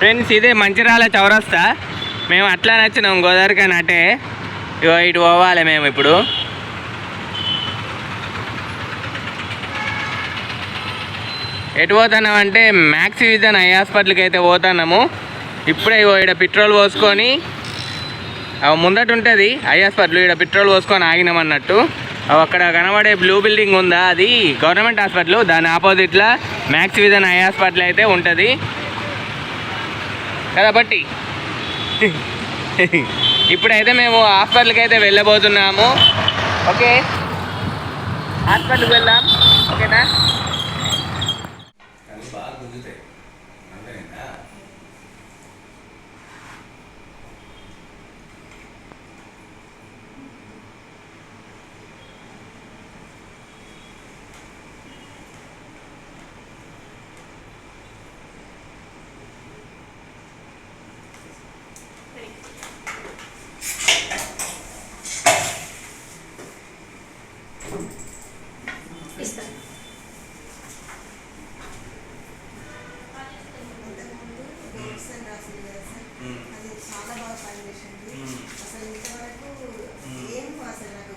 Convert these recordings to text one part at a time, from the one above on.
Friends ఇదే మంచిర్యాల చౌరస్తా. మేము అట్లా నచ్చినాం గోదావరికని అటే. ఇగో ఇటు పోవాలి మేము ఇప్పుడు. ఎటు పోతున్నాం అంటే మ్యాక్స్ విజన్ ఐ హాస్పిటల్కి అయితే పోతున్నాము. ఇప్పుడే ఇగో ఇక్కడ పెట్రోల్ పోసుకొని అవి ముందట ఉంటుంది ఐ హాస్పిటల్ ఇక్కడ పెట్రోల్ పోసుకొని ఆగినాం అన్నట్టు. అక్కడ కనబడే బ్లూ బిల్డింగ్ ఉందా అది గవర్నమెంట్ హాస్పిటల్ దాని ఆపోజిట్లో మ్యాక్స్ విజన్ ఐ హాస్పిటల్ అయితే ఉంటుంది. కదా బట్టి? ఇప్పుడైతే మేము హాస్పిటల్కి అయితే వెళ్ళబోతున్నాము. ఓకే? హాస్పిటల్కి వెళ్దాం. ఓకేనా కానీ బాగా గుంజుతాయి అంతేనా ఇస్తాను అంతకుముందు మెడిసిన్ రాసింది కదా సార్ మ్మ్. అది చాలా బాగా పనిచేసింది మ్మ్. అసలు ఇంతవరకు మ్మ్. ఏం అసలు నాకు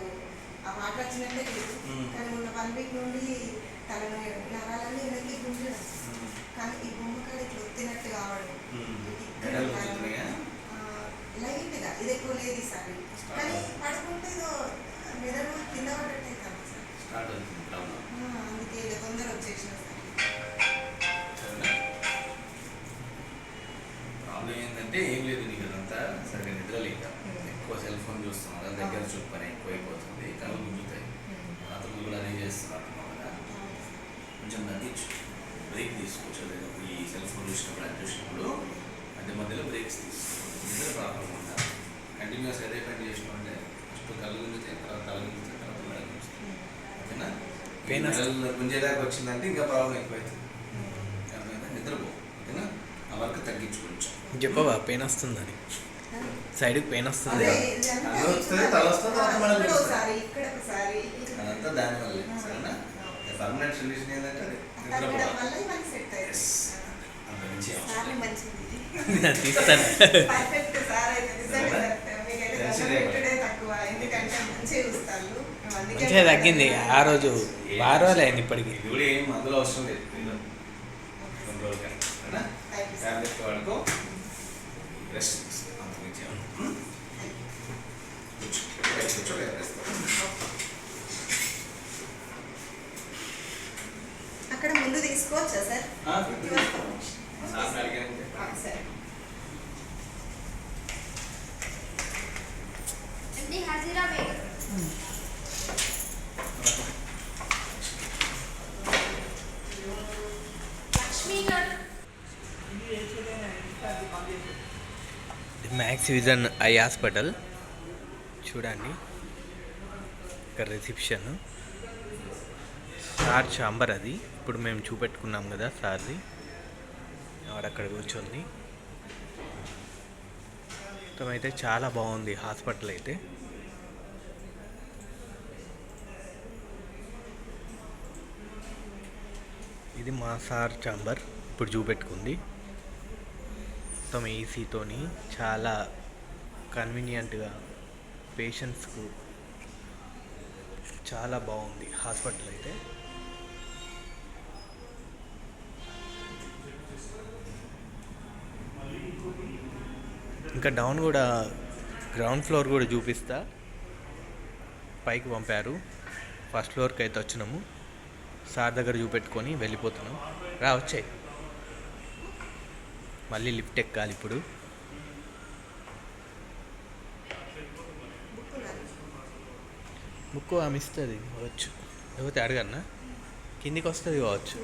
ఆ మాట వచ్చినట్టే లేదు మ్మ్. కానీ మొన్న వన్ వీక్ నుండి తనను నరాలన్నీ వెనక్కి గుంజడం కానీ ఈ బొమ్మ కాడ ఇట్లా ఒత్తినట్టు కావడం. లైట్గా. ఇది ఎక్కువ లేదు ఈసారి కానీ పడుకుంటే ఏదో మెదడు కింద పడ్డట్టు అవుతాను సార్ అందుకే ఇక తొందర వచ్చేసిన ప్రాబ్లం ఏంటంటే ఏం లేదు నీకు అదంతా. సరిగ్గా నిద్ర లేక. ఎక్కువ సెల్ ఫోన్ చూస్తున్నావు కదా దగ్గర చూపు పని ఎక్కువైపోతుంది. కళ్ళు గుంజుతాయి. అతను కూడా అదే చేస్తున్నారు. కొంచెం తగ్గించు బ్రేక్ తీసుకోవచ్చు అదే ఈ సెల్ ఫోన్ చూసినప్పుడు అది చూసినప్పుడు మధ్య మధ్యలో బ్రేక్స్ తీసుకో నిద్ర ప్రాబ్లం ఉండాలి కంటిన్యూస్ అదే పని చేసినట్టే ఫస్ట్ కళ్ళు గుంజితే తర్వాత తల గుంజితే తర్వాత ఓకేనా. మెడలు గుంజేదాకా వచ్చిందంటే ఇంకా ప్రాబ్లం ఎక్కువైతుంది? నిద్రపో. ఓకేనా? ఆ వర్క్ తగ్గించు కొంచెం చెప్పవా? పెయిన్ వస్తుందని. సైడ్కి పెయిన్ వస్తుంది, తల వస్తుంది, తర్వాత మళ్ళీ ఇక్కడ వస్తుంది. ఒకసారి ఇక్కడ ఒకసారి అదంతా దానివల్లే సరేనా? పర్మనెంట్ సొల్యూషన్ ఏంటంటే తీస్తాను. మంచిగా తగ్గింది. ఆ రోజు బాగా రోజులు అయింది ఇప్పటికి. ఇది కూడా ఏం మందులు అవసరం లేదు. టాబ్లెట్ వాడుకో. రెస్ట్ అంత మించి ఏం అవసరం లేదు. కూర్చో ఇక్కడ కూర్చో లేదా rest తీసుకో. అక్కడ ముందు తీసుకోవచ్చా సార్ ఆ, Your permission. సార్ని అడిగానంటే. ఆ, సరే అంటే హజీరా బేగం లక్ష్మీ గారు మ్యాక్స్ విజన్ ఐ హాస్పిటల్ చూడండి ఇక్కడ రిసెప్షన్ సార్ చాంబర్ అది. ఇప్పుడు మేము చూపెట్టుకున్నాం కదా సార్ది. ఆవిడ అక్కడ కూర్చోంది. మొత్తం అయితే చాలా బాగుంది హాస్పిటల్ అయితే. ఇది మా సార్ చాంబర్ ఇప్పుడు చూపెట్టుకుంది. మొత్తం ఏసీతోని చాలా కన్వీనియంట్గా పేషెంట్స్కు చాలా బాగుంది హాస్పిటల్ అయితే. ఇంకా డౌన్ కూడా గ్రౌండ్ ఫ్లోర్ కూడా చూపిస్తా. పైకి పంపారు. ఫస్ట్ ఫ్లోర్కి అయితే వచ్చినాము. సార్ దగ్గర చూపెట్టుకొని వెళ్ళిపోతున్నాం. రా వచ్చాయి. మళ్ళీ లిఫ్ట్ ఎక్కాలి ఇప్పుడు. బుక్ ఆమె ఇస్తుంది కావచ్చు. లేకపోతే అడగన్నా కిందికి వస్తుంది కావచ్చు.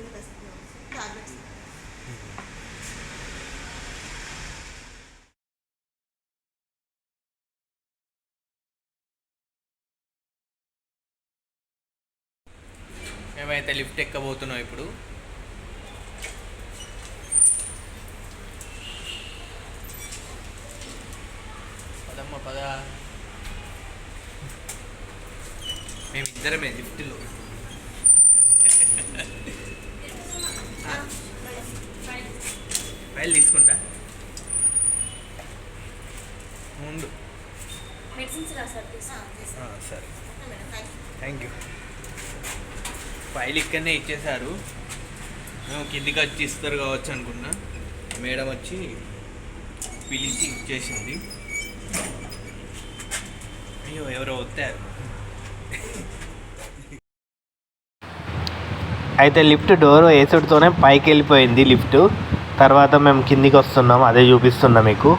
మేమైతే లిఫ్ట్ ఎక్కబోతున్నాం ఇప్పుడు? పదమ్మ పద. మేమిద్దరమే లిఫ్ట్లో. ఫైల్ తీసుకుంటా? తీసుకో. సరే. థ్యాంక్ యూ ఫైల్ ఇక్కడనే ఇచ్చేశారు. కిందికి వచ్చి ఇస్తారు కావచ్చు అనుకున్నా. మేడం వచ్చి పిలిచి ఇచ్చేసింది. అయ్యో ఎవరో వస్తారు. అయితే లిఫ్ట్ డోర్ వేసుడుతోనే పైకి వెళ్ళిపోయింది లిఫ్ట్. తర్వాత మేము కిందికి వస్తున్నాం అదే చూపిస్తున్నా మీకు.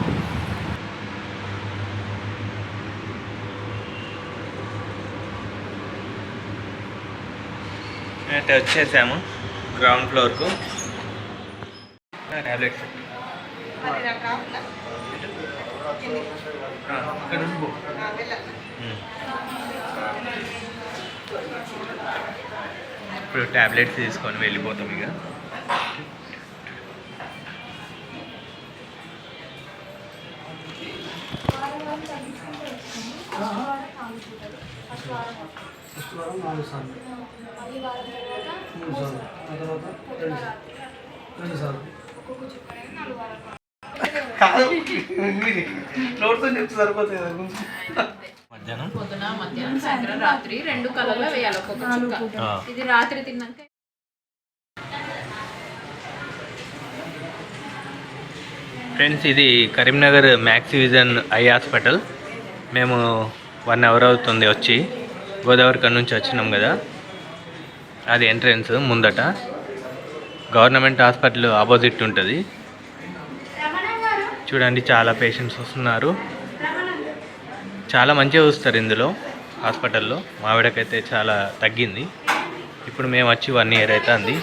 అయితే వచ్చేసాము గ్రౌండ్ ఫ్లోర్కు ట్యాబ్లెట్స్ ఇప్పుడు ట్యాబ్లెట్స్ తీసుకొని వెళ్ళిపోతాం ఇక. Thank. కిందికి. ఇక్కడ ఉండిపో ఆ, మధ్యాహ్నం? పొద్దున మధ్యాహ్నం సాయంత్రం రాత్రి రెండు కలర్లో వేయాలి ఒక్కొక్క చుక్క. ఆ. ఇది రాత్రి తిన్నాక ఫ్రెండ్స్ ఇది Karimnagar max vision eye hospital. మేము వన్ అవర్ అవుతుంది వచ్చి. గోదావరి కన్ నుంచి వచ్చినాం కదా. అది ఎంట్రన్స్ ముందట. గవర్నమెంట్ హాస్పిటల్ ఆపోజిట్ ఉంటుంది. చూడండి చాలా పేషెంట్స్ వస్తున్నారు. చాలా మంచిగా చూస్తారు ఇందులో హాస్పిటల్లో. మావిడకైతే చాలా తగ్గింది. ఇప్పుడు మేము వచ్చి వన్ ఇయర్ అవుతుంది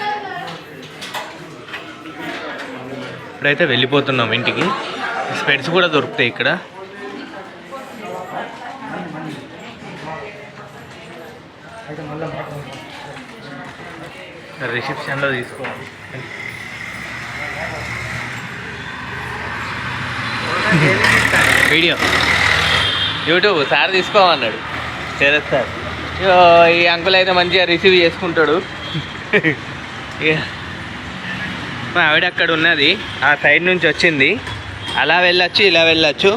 ఇప్పుడైతే వెళ్ళిపోతున్నాం ఇంటికి. స్పెడ్స్ కూడా దొరుకుతాయి ఇక్కడ. రిసెప్షన్లో తీసుకోవాలి వీడియో. YouTube sir తీసుకోమన్నాడు. సరే. సార్ ఈ అంకుల్ అయితే మంచిగా రిసీవ్ చేసుకుంటాడు. మా ఆవిడ అక్కడ ఉన్నది. ఆ సైడ్ నుంచి వచ్చింది. అలా వెళ్ళొచ్చు ఇలా వెళ్ళొచ్చు.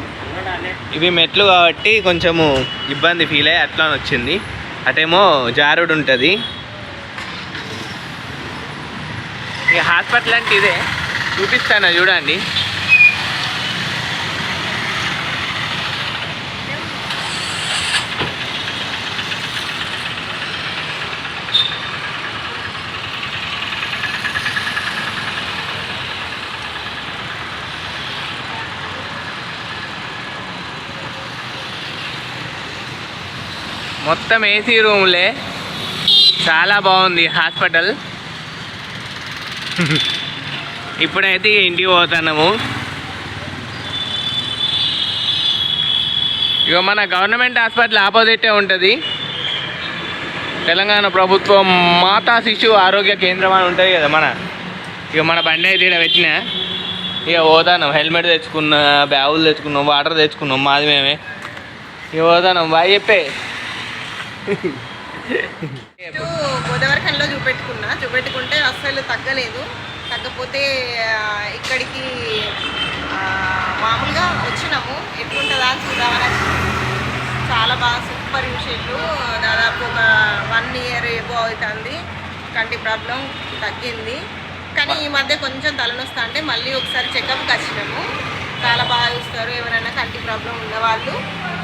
ఇవి మెట్లు కాబట్టి కొంచెము ఇబ్బంది ఫీల్ అయ్యి అట్లా వచ్చింది. అటేమో జారుడు ఉంటుంది. ఇక హాస్పిటల్ అంటే ఇదే. చూపిస్తాను చూడండి. మొత్తం ఏసీ రూమ్లే. చాలా బాగుంది హాస్పిటల్. ఇప్పుడైతే ఇంటికి పోతున్నాము. ఇక మన గవర్నమెంట్ హాస్పిటల్ ఆపోజిటే ఉంటుంది. తెలంగాణ ప్రభుత్వం మాతా శిశు ఆరోగ్య కేంద్రం అని ఉంటుంది కదా మన. ఇక మన బండి అయితే ఇక్కడ పెట్టిన. ఇక పోతాను హెల్మెట్ తెచ్చుకున్నా బ్యాగులు తెచ్చుకున్నాం వాటర్ తెచ్చుకున్నాం మాది మేమే. ఇక పోతాను బాగా చెప్పే. గోదావరి చూపెట్టుకున్నా చూపెట్టుకుంటే అస్సలు తగ్గలేదు. తగ్గపోతే ఇక్కడికి మామూలుగా వచ్చినాము. ఎట్లుంటుందా చూద్దామని చాలా బాగా సూపర్ విషయాలు దాదాపు ఒక వన్ ఇయర్ ఏబో అవుతుంది. కంటి ప్రాబ్లం తగ్గింది. కానీ ఈ మధ్య కొంచెం తలనొస్తా అంటే మళ్ళీ ఒకసారి చెకప్కి వచ్చినాము. చాలా బాగా చూస్తారు. ఎవరైనా కంటి ప్రాబ్లం ఉన్నవాళ్ళు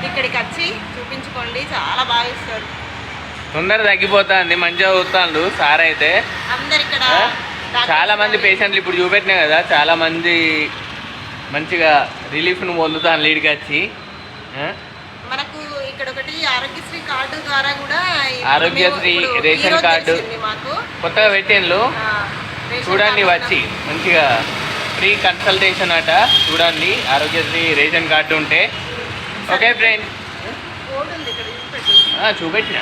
ఇక్కడికి వచ్చి చూపించుకోండి. చాలా బాగా చూస్తారు. తొందర తగ్గిపోతుంది మంచిగా చూస్తాడు సార్ అయితే చాలా మంది పేషెంట్లు ఇప్పుడు చూపెట్టినా కదా చాలా మంది మంచిగా రిలీఫ్ను పొందుతాను లీడ్కి వచ్చి. ఆ? మనకు ఇక్కడ ఒకటి ఆరోగ్యశ్రీ కార్డు ద్వారా కూడా ఇప్పుడు ఆరోగ్యశ్రీ మేము ఇప్పుడు రేషన్ కార్డు. కొత్తగా పెట్టిండ్రు. చూడండి వచ్చి. మంచిగా ఫ్రీ కన్సల్టేషన్ అట. చూడండి ఆరోగ్యశ్రీ రేషన్ కార్డు ఉంటే. Okay friend. చూపెట్టిన.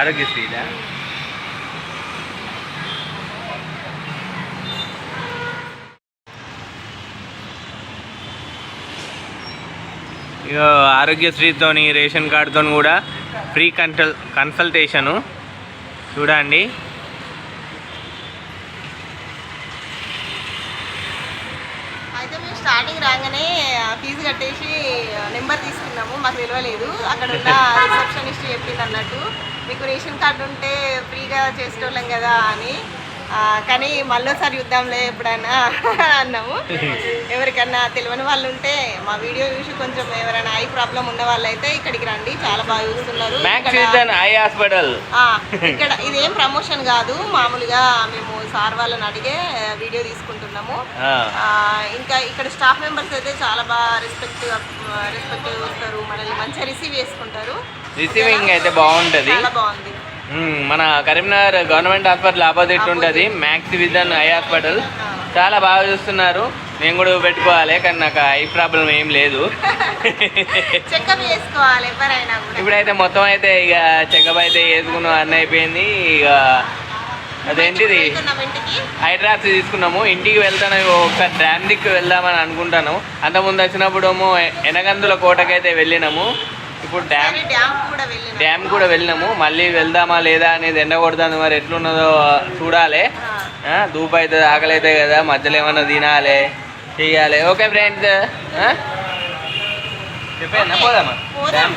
ఆరోగ్యశ్రీదా ఇక ఆరోగ్యశ్రీతోని రేషన్ కార్డుతో కూడా ఫ్రీ కన్సల్ కన్సల్టేషను. చూడండి అయితే మేము స్టార్టింగ్ రాగానే ఫీజు కట్టేసి నెంబర్ తీసుకున్నాము. మాకు తెలియలేదు అక్కడ ఉన్న రిసెప్షనిస్ట్ చెప్పింది అన్నట్టు. మీకు రేషన్ కార్డు ఉంటే ఫ్రీగా చేసేటోళ్ళం కదా అని. కానీ మళ్ళీసారి చూద్దాంలే ఎప్పుడైనా అన్నాము. ఎవరికన్నా తెలియని వాళ్ళు ఉంటే మా వీడియో చూసి కొంచెం ఎవరైనా ఐ ప్రాబ్లం ఉన్న వాళ్ళు అయితే ఇక్కడికి రండి. చాలా బాగా చూస్తున్నారు. ఇక్కడ ఇదేం ప్రమోషన్ కాదు. మామూలుగా మేము సార్ వాళ్ళని అడిగే వీడియో తీసుకుంటున్నాము. ఇంకా ఇక్కడ స్టాఫ్ మెంబర్స్ అయితే చాలా బాగా రెస్పెక్ట్ రెస్పెక్ట్ వస్తారు. మనల్ని మంచిగా రిసీవ్ చేసుకుంటారు. రిసీవింగ్ అయితే బాగుంటుంది. చాలా బాగుంది. మ్మ్, మన కరీంనగర్ గవర్నమెంట్ హాస్పిటల్ ఆపోజిట్ ఉంటుంది మ్యాక్స్ విజన్ ఐ హాస్పిటల్. చాలా బాగా చూస్తున్నారు. నేను కూడా పెట్టుకోవాలి కానీ నాకు ఐ ప్రాబ్లం ఏం లేదు. ఇప్పుడైతే మొత్తం అయితే ఇక చెకప్ అయితే వేసుకున్నాం అన్నీ అయిపోయింది. ఇక అదేంటిది? హైడ్రాక్స్ తీసుకున్నాము. ఇంటికి వెళ్తాను ఒకసారి డ్యామ్ దిక్కు వెళ్దామని అనుకుంటాను. అంతకుముందు వచ్చినప్పుడు ఏమో ఎనగందుల కోటకైతే వెళ్ళినాము. ఇప్పుడు డ్యామ్ డ్యామ్ కూడా వెళ్ళినాము. మళ్ళీ వెళ్దామా లేదా అనేది ఎండ కొడుతుంది మరి ఎట్లున్నదో చూడాలి. ధూపు అవుతుంది ఆకలి అవుతుంది కదా. మధ్యలో ఏమన్నా తినాలి చెయ్యాలి ఓకే ఫ్రెండ్స్. చెప్పేనా? పోదామా? పోదాం.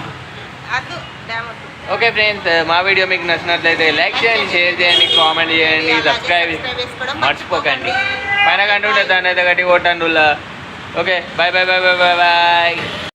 డ్యామ్. ఓకే ఫ్రెండ్స్ మా వీడియో మీకు నచ్చినట్లయితే లైక్ చేయండి షేర్ చేయండి కామెంట్ చేయండి సబ్స్క్రైబ్ మర్చిపోకండి. పైన కంటుంటే దాన్ని అయితే గట్టి కొట్టండి okay bye bye bye bye bye bye